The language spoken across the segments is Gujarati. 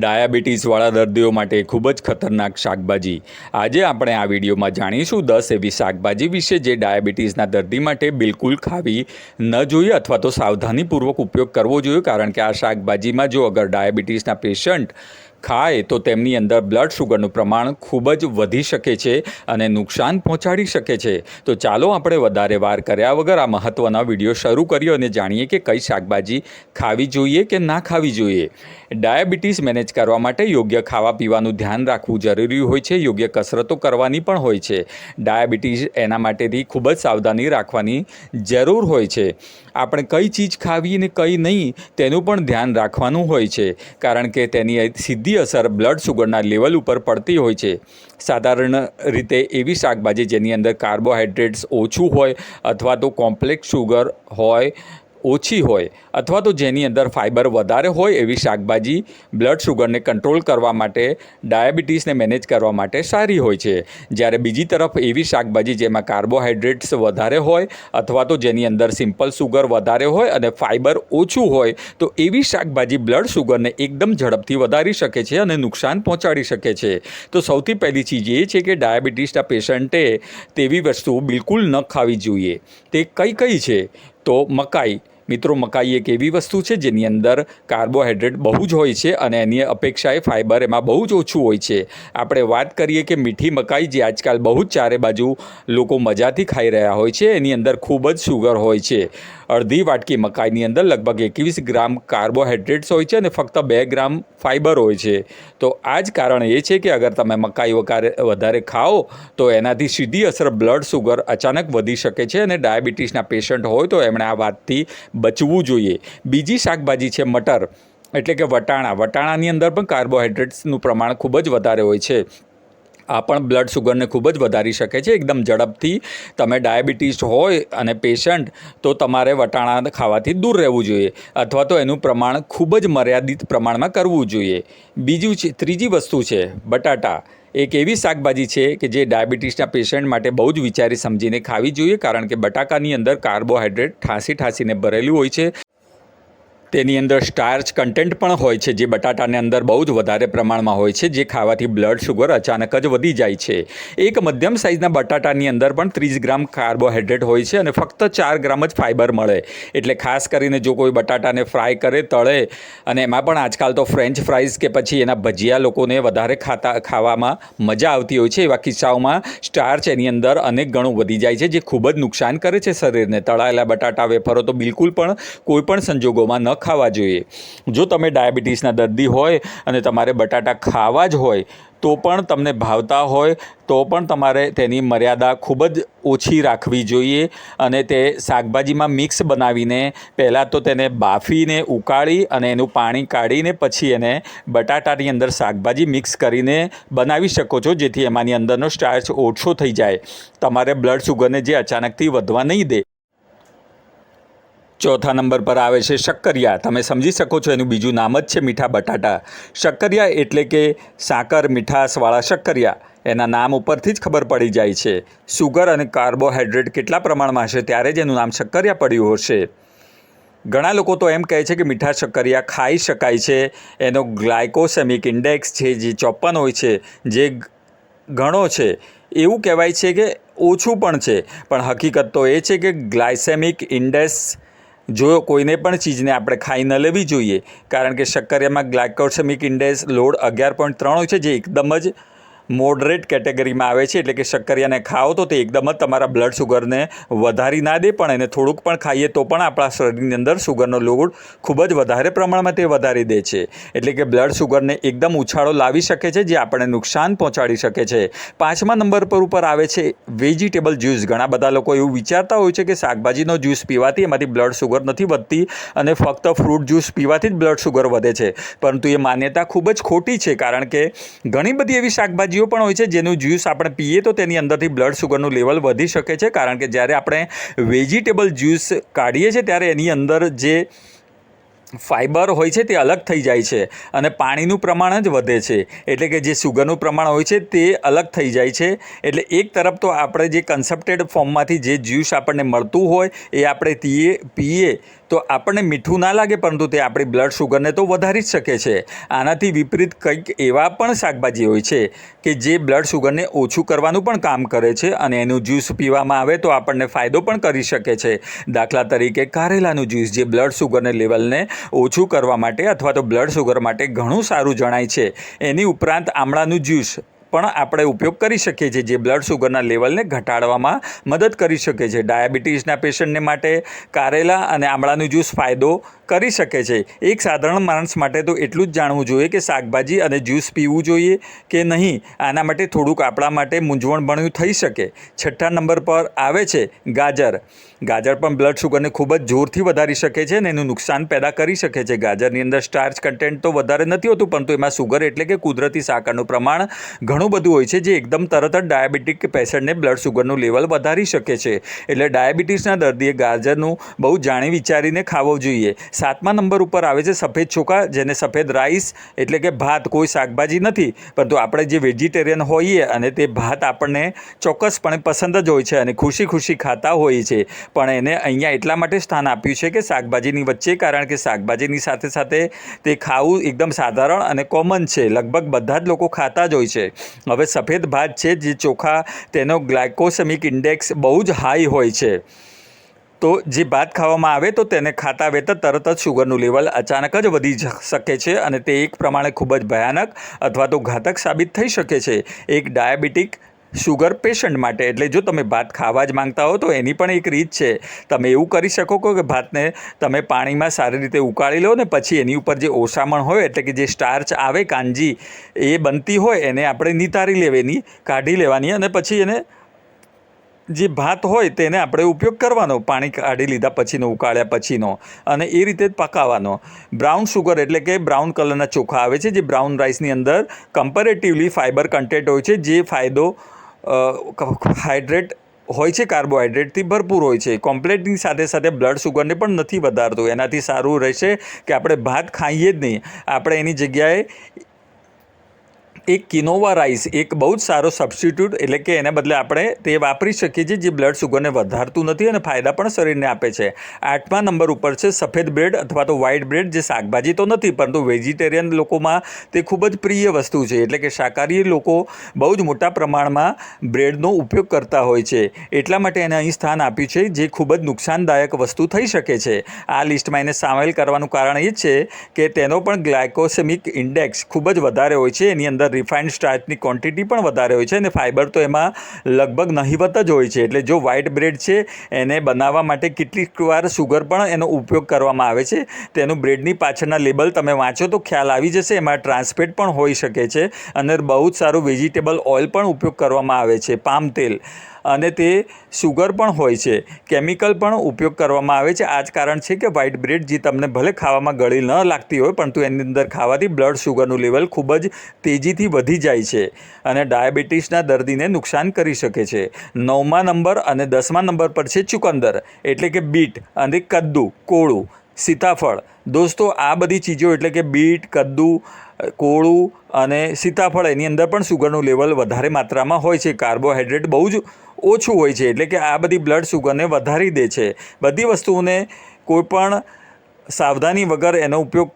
ડાયાબિટીસવાળા દર્દીઓ માટે ખૂબ જ ખતરનાક શાકભાજી. આજે આપણે આ વિડીયોમાં જાણીશું દસ એવી શાકભાજી વિશે જે ડાયાબિટીસના દર્દી માટે બિલકુલ ખાવી ન જોઈએ અથવા તો સાવધાનીપૂર્વક ઉપયોગ કરવો જોઈએ. કારણ કે આ શાકભાજીમાં જો અગર ડાયાબિટીસના પેશન્ટ ખાય, તો તેમની અંદર બ્લડ શુગરનું પ્રમાણ ખૂબ જ વધી શકે છે અને નુકસાન પહોંચાડી શકે છે. તો ચાલો આપણે વધારે વાર કર્યા વગર આ મહત્ત્વના વીડિયો શરૂ કરીએ અને જાણીએ કે કઈ શાકભાજી ખાવી જોઈએ કે ના ખાવી જોઈએ. ડાયાબિટીસ મેનેજ કરવા માટે યોગ્ય ખાવા પીવાનું ધ્યાન રાખવું જરૂરી હોય છે, યોગ્ય કસરતો કરવાની પણ હોય છે. ડાયાબિટીસ એના માટેથી ખૂબ જ સાવધાની રાખવાની જરૂર હોય છે. આપણે કઈ ચીજ ખાવી ને કઈ નહીં તેનું પણ ધ્યાન રાખવાનું હોય છે, કારણ કે તેની સીધી અસર બ્લડ સુગરના લેવલ ઉપર પડતી હોય છે. સાધારણ રીતે એવી શાકભાજી જેની અંદર કાર્બોહાઈડ્રેટ્સ ઓછું હોય અથવા તો કોમ્પ્લેક્સ સુગર હોય ઓછી હોય અથવા તો જેની અંદર ફાઇબર વધારે હોય એવી શાકભાજી બ્લડ શુગરને કંટ્રોલ કરવા માટે ડાયાબિટીસને મેનેજ કરવા માટે સારી હોય છે. જ્યારે બીજી તરફ એવી શાકભાજી જેમાં કાર્બોહાઈડ્રેટ્સ વધારે હોય અથવા તો જેની અંદર સિમ્પલ શુગર વધારે હોય અને ફાઇબર ઓછું હોય, તો એવી શાકભાજી બ્લડ શુગરને એકદમ ઝડપથી વધારી શકે છે અને નુકસાન પહોંચાડી શકે છે. તો સૌથી પહેલી ચીજ એ છે કે ડાયાબિટીસના પેશન્ટે તેવી વસ્તુ બિલકુલ ન ખાવી જોઈએ. તે કઈ કઈ છે? તો મકાઈ મિત્રો, મકાઈ એક એવી વસ્તુ છે જેની અંદર કાર્બોહાઈડ્રેટ બહુ જ હોય છે અને એની અપેક્ષાએ ફાઇબર એમાં બહુ જ ઓછું હોય છે. આપણે વાત કરીએ કે મીઠી મકાઈ જે આજકાલ બહુ જ ચારે બાજુ લોકો મજાથી ખાઈ રહ્યા હોય છે, એની અંદર ખૂબ જ શુગર હોય છે. અડધી વાટકી મકાઈની અંદર લગભગ એકવીસ ગ્રામ કાર્બોહાઈડ્રેટ્સ હોય છે અને ફક્ત બે ગ્રામ ફાઇબર હોય છે. તો આ જ કારણ એ છે કે અગર તમે મકાઈ વધારે ખાઓ, તો એનાથી સીધી અસર બ્લડ શુગર અચાનક વધી શકે છે અને ડાયાબિટીસના પેશન્ટ હોય તો એમણે આ વાતથી બચવું જોઈએ. બીજી શાકભાજી છે મટર, એટલે કે વટાણા. વટાણાની અંદર પણ કાર્બોહાઈડ્રેટ્સનું પ્રમાણ ખૂબ જ વધારે હોય છે. આ પણ બ્લડ શુગરને ખૂબ જ વધારી શકે છે. એકદમ ઝડપથી તમે ડાયાબિટીસ હોય અને પેશન્ટ, તો તમારે વટાણા ખાવાથી દૂર રહેવું જોઈએ. અથવા તો એનું પ્રમાણ ખૂબ જ મર્યાદિત પ્રમાણમાં કરવું જોઈએ. બીજું છે, ત્રીજી વસ્તુ છે, બટાટા. એક એવી શાકભાજી છે કે જે ડાયાબિટીસના પેશન્ટ માટે બહુ જ વિચારી સમજીને ખાવી જોઈએ, કારણ કે બટાકાની અંદર કાર્બોહાઈડ્રેટ ઠાંસી ઠાંસીને ભરેલું હોય છે. તેની અંદર સ્ટાર્ચ કન્ટેન્ટ પણ હોય છે, જે બટાટાની અંદર બહુ જ વધારે પ્રમાણમાં હોય છે, જે ખાવાથી બ્લડ શુગર અચાનક જ વધી જાય છે. એક મધ્યમ સાઇઝના બટાટાની અંદર પણ ત્રીસ ગ્રામ કાર્બોહાઈડ્રેટ હોય છે અને ફક્ત ચાર ગ્રામ જ ફાઇબર મળે. એટલે ખાસ કરીને જો કોઈ બટાટાને ફ્રાય કરે, તળે, અને એમાં પણ આજકાલ તો ફ્રેન્ચ ફ્રાઈઝ કે પછી એના ભજીયા લોકોને વધારે ખાતા, ખાવામાં મજા આવતી હોય છે. એવા કિસ્સાઓમાં સ્ટાર્ચ એની અંદર અનેક ગણું વધી જાય છે, જે ખૂબ જ નુકસાન કરે છે શરીરને. તળાયેલા બટાટા, વેફરો તો બિલકુલ પણ કોઈ પણ સંજોગોમાં ન ખાવા જોઈએ. જો તમે ડાયાબિટીસના દર્દી હોય અને તમારે બટાટા ખાવા જ હોય, તો પણ તમને ભાવતા હોય, તો પણ તમારે તેની મર્યાદા ખૂબ જ ઓછી રાખવી જોઈએ અને તે શાકભાજીમાં મિક્સ બનાવીને પહેલાં તો તેને બાફીને ઉકાળી અને એનું પાણી કાઢીને પછી એને બટાટાની અંદર શાકભાજી મિક્સ કરીને બનાવી શકો છો, જેથી એમાંની અંદરનો સ્ટાર્ચ ઓછો થઈ જાય. તમારે બ્લડ શુગરને જે અચાનકથી વધવા નહીં દે ચોથા નંબર પર આવે છે શક્કરિયા. તમે સમજી શકો છો એનું બીજું નામ જ છે મીઠા બટાટા. શક્કરિયા એટલે કે સાકર મીઠાશવાળા શક્કરિયા. એના નામ ઉપરથી જ ખબર પડી જાય છે. સુગર અને કાર્બોહાઈડ્રેટ કેટલા પ્રમાણમાં હશે ત્યારે જ એનું નામ શક્કરિયા પડ્યું હશે. ઘણા લોકો તો એમ કહે છે કે મીઠા શક્કરિયા ખાઈ શકાય છે. એનો ગ્લાયકોસેમિક ઇન્ડેક્સ છે જે ચોપન હોય છે, જે ઘણો છે. એવું કહેવાય છે કે ઓછું પણ છે. પણ હકીકત તો એ છે કે ગ્લાયસેમિક ઇન્ડેક્સ જો કોઈને પણ ચીજને આપણે ખાઈ ન લેવી જોઈએ. કારણ કે શક્કરિયામાં ગ્લાયકોસેમિક ઇન્ડેક્સ લોડ અગિયાર પોઈન્ટ ત્રણ હોય છે, જે એકદમ જ મોડરેટ કેટેગરીમાં આવે છે, એટલે કે શક્કરિયાને ખાઓ તો તે એકદમ જ તમારા બ્લડ શુગરને વધારી ના દે, પણ એને થોડુંક પણ ખાઈએ તો પણ આપણા શરીરની અંદર શુગરનો લોડ ખૂબ જ વધારે પ્રમાણમાં તે વધારી દે છે. એટલે કે બ્લડ શુગરને એકદમ ઉછાળો લાવી શકે છે, જે આપણને નુકસાન પહોંચાડી શકે છે. પાંચમા નંબર પર ઉપર આવે છે વેજીટેબલ જ્યુસ ઘણા બધા લોકો એવું વિચારતા હોય છે કે શાકભાજીનો જ્યુસ પીવાથી એમાંથી બ્લડ શુગર નથી વધતી અને ફક્ત ફ્રૂટ જ્યુસ પીવાથી જ બ્લડ શુગર વધે છે. પરંતુ એ માન્યતા ખૂબ જ ખોટી છે, કારણ કે ઘણી બધી એવી શાકભાજી શાકભાજીઓ પણ હોય છે, જેનું જ્યુસ આપણે પીએ તો તેની અંદરથી બ્લડ શુગરનું લેવલ વધી શકે છે. કારણ કે જ્યારે આપણે વેજીટેબલ જ્યુસ કાઢીએ છીએ, ત્યારે એની અંદર જે ફાઇબર હોય છે, તે અલગ થઈ જાય છે અને પાણીનું પ્રમાણ જ વધે છે. એટલે કે જે સુગરનું પ્રમાણ હોય છે, તે અલગ થઈ જાય છે. એટલે એક તરફ તો આપણે જે કન્સેપ્ટેડ ફોર્મમાંથી જે જ્યુસ આપણને મળતું હોય, એ આપણે પીએ પીએ તો આપણને મીઠું ના લાગે, પરંતુ તે આપણી બ્લડ શુગરને તો વધારી જ શકે છે. આનાથી વિપરીત કંઈક એવા પણ શાકભાજી હોય છે કે જે બ્લડ શુગરને ઓછું કરવાનું પણ કામ કરે છે અને એનું જ્યુસ પીવામાં આવે તો આપણને ફાયદો પણ કરી શકે છે. દાખલા તરીકે કારેલાનું જ્યુસ જે બ્લડ શુગરને લેવલને ઓછું કરવા માટે અથવા તો બ્લડ શુગર માટે ઘણું સારું જણાય છે. એની ઉપરાંત આમળાનું જ્યુસ પણ આપણે ઉપયોગ કરી શકીએ છીએ, જે બ્લડ શુગરના લેવલને ઘટાડવામાં મદદ કરી શકે છે. ડાયાબિટીસના પેશન્ટને માટે કારેલા અને આમળાનું જ્યુસ ફાયદો કરી શકે છે. એક સાધારણ માણસ માટે તો એટલું જ જાણવું જોઈએ કે શાકભાજી અને જ્યુસ પીવું જોઈએ કે નહીં, આના માટે થોડુંક આપણા માટે મૂંઝવણભણ્યું થઈ શકે. છઠ્ઠા નંબર પર આવે છે ગાજર. ગાજર પણ બ્લડ શુગરને ખૂબ જ જોરથી વધારી શકે છે અને એનું નુકસાન પેદા કરી શકે છે. ગાજરની અંદર સ્ટાર્ચ કન્ટેન્ટ તો વધારે નથી હોતું, પરંતુ એમાં સુગર એટલે કે કુદરતી સાકરનું પ્રમાણ ઘણું બધું હોય છે જે એકદમ તરત જ ડાયાબિટીક પેશન્ટને બ્લડ શુગરનું લેવલ વધારી શકે છે. એટલે ડાયાબિટીસના દર્દીએ ગાજરનું બહુ જાણી વિચારીને ખાવો જોઈએ. સાતમા નંબર ઉપર આવે છે સફેદ ચોખા, જેને સફેદ રાઈસ એટલે કે ભાત કોઈ શાકભાજી નથી. પરંતુ આપણે જે વેજીટેરિયન હોઈએ અને તે ભાત આપણને ચોક્કસપણે પસંદ જ હોય છે અને ખુશી ખુશી ખાતા હોઈએ છે. પણ એને અહીંયા એટલા માટે સ્થાન આપ્યું છે કે શાકભાજીની વચ્ચે, કારણ કે શાકભાજીની સાથે સાથે તે ખાવું એકદમ સાધારણ અને કોમન છે. લગભગ બધા જ લોકો ખાતા જ હોય છે. હવે સફેદ ભાત છે, જે ચોખા તેનો ગ્લાયકોસેમિક ઇન્ડેક્સ બહુ જ હાઈ હોય છે. તો જે ભાત ખાવામાં આવે તો તેને ખાતા વેત તરત જ શુગરનું લેવલ અચાનક જ વધી શકે છે અને તે એક પ્રમાણે ખૂબ જ ભયાનક અથવા તો ઘાતક સાબિત થઈ શકે છે. એક ડાયાબિટીક શુગર પેશન્ટ માટે. એટલે જો તમે ભાત ખાવા જ માંગતા હો, તો એની પણ એક રીત છે. તમે એવું કરી શકો કે ભાતને તમે પાણીમાં સારી રીતે ઉકાળી લો ને પછી એની ઉપર જે ઓસામણ હોય, એટલે કે જે સ્ટાર્ચ આવે, કાંજી, એ બનતી હોય, એને આપણે નિતારી લેવાની, કાઢી લેવાની અને પછી એને જે ભાત હોય તેને આપણે ઉપયોગ કરવાનો, પાણી કાઢી લીધા પછીનો, ઉકાળ્યા પછીનો અને એ રીતે જ પકાવવાનો બ્રાઉન શુગર એટલે કે બ્રાઉન કલરના ચોખા આવે છે, જે બ્રાઉન રાઈસની અંદર કમ્પેરેટિવલી ફાઇબર કન્ટેન્ટ હોય છે, જે ફાયદો હાઇડ્રેટ હોય છે કાર્બોહાઈડ્રેટથી ભરપૂર હોય છે. કોમ્પ્લેટની સાથે સાથે બ્લડ શુગરને પણ નથી વધારતું. એનાથી સારું રહેશે કે આપણે ભાત ખાઈએ જ નહીં. આપણે એની જગ્યાએ એક કિનોવા રાઈસ એક બહુ જ સારો સબસ્ટિટ્યૂટ એટલે કે એને બદલે આપણે તે વાપરી શકીએ છીએ જે બ્લડ શુગરને વધારતું નથી અને ફાયદા પણ શરીરને આપે છે. આઠમા નંબર ઉપર છે સફેદ બ્રેડ અથવા તો વ્હાઇટ બ્રેડ જે શાકભાજી તો નથી, પરંતુ વેજીટેરિયન લોકોમાં તે ખૂબ જ પ્રિય વસ્તુ છે. એટલે કે શાકાહારી લોકો બહુ જ મોટા પ્રમાણમાં બ્રેડનો ઉપયોગ કરતા હોય છે. એટલા માટે એને અહીં સ્થાન આપ્યું છે, જે ખૂબ જ નુકસાનદાયક વસ્તુ થઈ શકે છે. આ લિસ્ટમાં એને સામેલ કરવાનું કારણ એ છે કે તેનો પણ ગ્લાયકોસેમિક ઇન્ડેક્સ ખૂબ જ વધારે હોય છે. એની અંદર રિફાઇન્ડ સ્ટાર્ચની ક્વોન્ટિટી પણ વધારે હોય છે અને ફાઇબર તો એમાં લગભગ નહિવત જ હોય છે. એટલે જો વ્હાઇટ બ્રેડ છે, એને બનાવવા માટે કેટલીક વાર સુગર પણ એનો ઉપયોગ કરવામાં આવે છે. તેનું બ્રેડની પાછળના લેબલ તમે વાંચો તો ખ્યાલ આવી જશે, એમાં ટ્રાન્સફેટ પણ હોઈ શકે છે. અને બહુ જ સારું વેજીટેબલ ઓઇલ પણ ઉપયોગ કરવામાં આવે છે, પામ તેલ. અને તે સુગર પણ હોય છે. કેમિકલ પણ ઉપયોગ કરવામાં આવે છે. આ જ કારણ છે કે વ્હાઇટ બ્રેડ જે તમને ભલે ખાવામાં ગળી ન લાગતી હોય પરંતુ એની અંદર ખાવાથી બ્લડ શુગરનું લેવલ ખૂબ જ તેજીથી વધી જાય છે અને ડાયાબિટીસના દર્દીને નુકસાન કરી શકે છે. નવમા નંબર અને દસમા નંબર પર છે ચુકંદર. એટલે કે બીટ અને કદ્દુ, કોળું. સીતાફળ. દોસ્તો, આ બધી ચીજો એટલે કે બીટ, કદ્દુ, કોળું અને સીતાફળ, એની અંદર પણ સુગરનું લેવલ વધારે માત્રામાં હોય છે. કાર્બોહાઈડ્રેટ બહુ જ ઓછું હોય છે, એટલે કે આ બધી બ્લડ સુગરને વધારી દે છે. બધી વસ્તુઓને કોઈપણ સાવધાની વગર એનો ઉપયોગ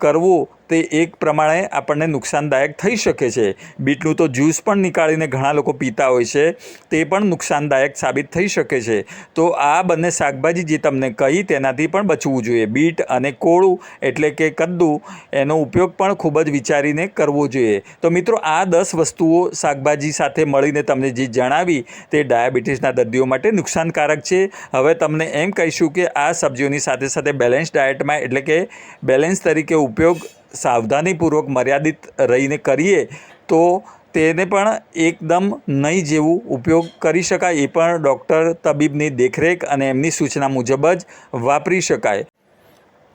કરવો તે એક પ્રમાણે આપણને નુકસાનદાયક થઈ શકે છે. બીટનું તો જ્યુસ પણ નીકાળીને ઘણા લોકો પીતા હોય છે. તે પણ નુકસાનદાયક સાબિત થઈ શકે છે. તો આ બંને શાકભાજી જે તમને કહી તેનાથી પણ બચવું જોઈએ. બીટ અને કોળું એટલે કે કદ્દુ એનો ઉપયોગ પણ ખૂબ જ વિચારીને કરવો જોઈએ. તો મિત્રો, આ દસ વસ્તુઓ શાકભાજી સાથે મળીને તમને જે જણાવી તે ડાયાબિટીસના દર્દીઓ માટે નુકસાનકારક છે. હવે તમને એમ કહીશું કે આ સબ્જીઓની સાથે સાથે બેલેન્સ ડાયટમાં એટલે કે બેલેન્સ તરીકે ઉપયોગ સાવધાનીપૂર્વક મર્યાદિત રહીને કરીએ, તો તેને પણ એકદમ નહીં જેવું ઉપયોગ કરી શકાય. એ પણ ડૉક્ટર તબીબની દેખરેખ અને એમની સૂચના મુજબ જ વાપરી શકાય.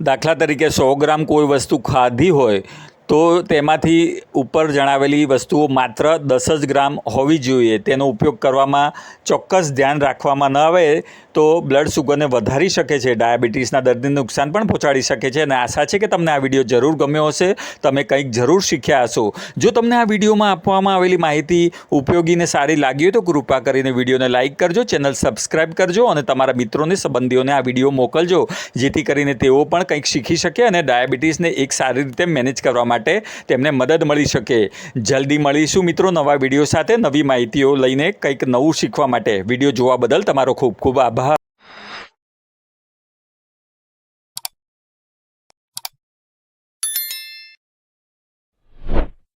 દાખલા તરીકે સો ગ્રામ કોઈ વસ્તુ ખાધી હોય તો તેમાંથી ઉપર જણાવેલી વસ્તુઓ માત્ર દસ જ ગ્રામ હોવી જોઈએ. તેનો ઉપયોગ કરવામાં ચોક્કસ ધ્યાન રાખવામાં ન આવે તો બ્લડ શુગરને વધારી શકે છે, ડાયાબિટીસના દર્દીને નુકસાન પણ પહોંચાડી શકે છે અને આશા છે કે તમને આ વીડિયો જરૂર ગમ્યો હશે. તમે કંઈક જરૂર શીખ્યા હશો. જો તમને આ વિડીયોમાં આપવામાં આવેલી માહિતી ઉપયોગી ને સારી લાગી હોય તો કૃપા કરીને વિડીયોને લાઇક કરજો, ચેનલ સબસ્ક્રાઇબ કરજો અને તમારા મિત્રોને, સંબંધીઓને આ વીડિયો મોકલજો, જેથી કરીને તેઓ પણ કંઈક શીખી શકે અને ડાયાબિટીસને એક સારી રીતે મેનેજ કરવા માટે તેમને મદદ મળી શકે. જલ્દી મળીશું મિત્રો નવા વીડિયો સાથે નવી માહિતીઓ લઈને કંઈક નવું શીખવા માટે. વીડિયો જોવા બદલ તમારો ખૂબ ખૂબ આભાર.